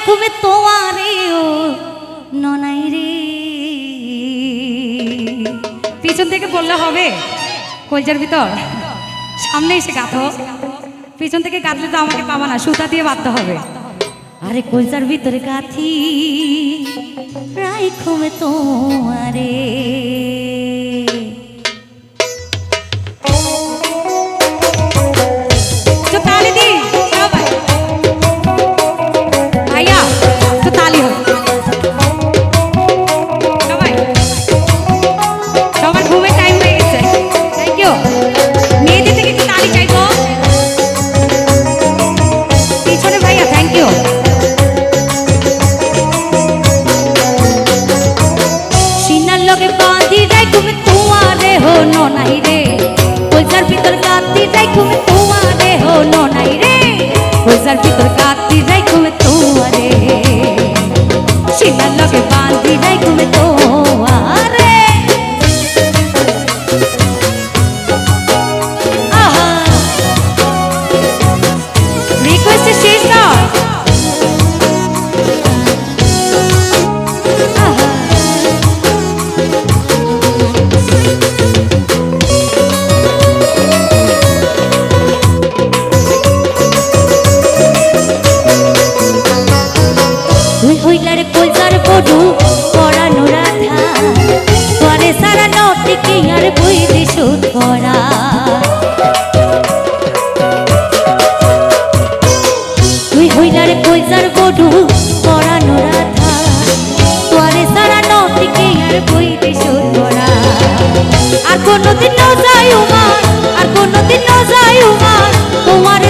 রাইখবে তোমারে ও ননাই রে। পিছন থেকে বললে হবে, কলজার ভিতর। সামনে এসে গাঁথো। পিছন থেকে গাঁথলে তো আমাকে পাবা না, সুতা দিয়ে বাঁধতে হবে। আরে কলজার ভিতরে গাথি রাইখবে তোমারে। তুই হইলার কলজার বডু, পড়ানো রাধা। তোরে সারা নটিকে আর বই দিশু করা তুই হইলার কলজার বডু, পড়ানো রাধা। তোরে সারা নটিকে আর বই দিশু করা আর কোনদিন যাই উমার আর কোনদিন যাই উমার তোমার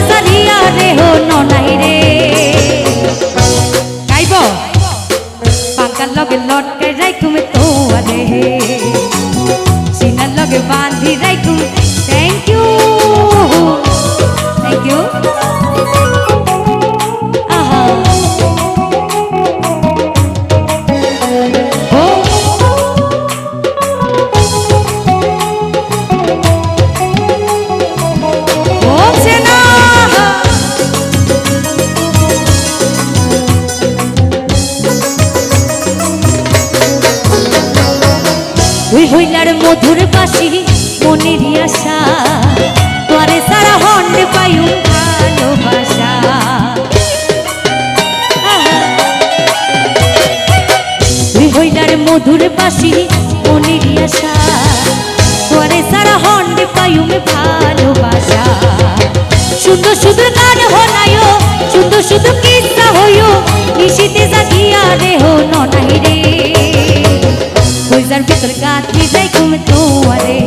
তুই হইলার মধুর বাসি, মনের আশা। তোরে সারা হন্ডে পায়ু ভালোবাসা। তুই হইলার মধুর বাসি, মনের আশা। তোরে সারা হন্ডে পায়ু ভালোবাসা। সুন্দর সুন্দর গান হনায়ো সুন্দর সুন্দর কিস্সা হইও, নিশিতে জাগিয়া রে হো ননাই রে কইজার ভিতর গাথি যাই ঘুমে তোয়ারে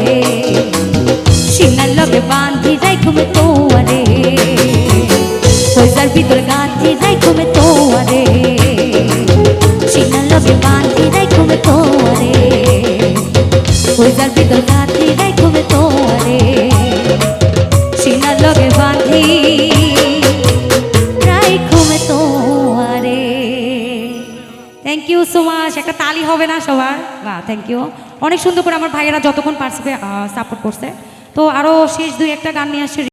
সিনার লগে বাঁধি যাই ঘুমে তোয়ারে কইজার ভিতর গাথি যাই ঘুমে তোয়ারে সিনার লগে বাঁধি যাই ঘুমে তোয়ারে কইজার ভিতর হবে না সবার? বা থ্যাংক ইউ অনেক সুন্দর করে আমার ভাইয়েরা যতক্ষণ পারছে সাপোর্ট করছে। তো আরও শেষ দুই একটা গান নিয়ে আসছে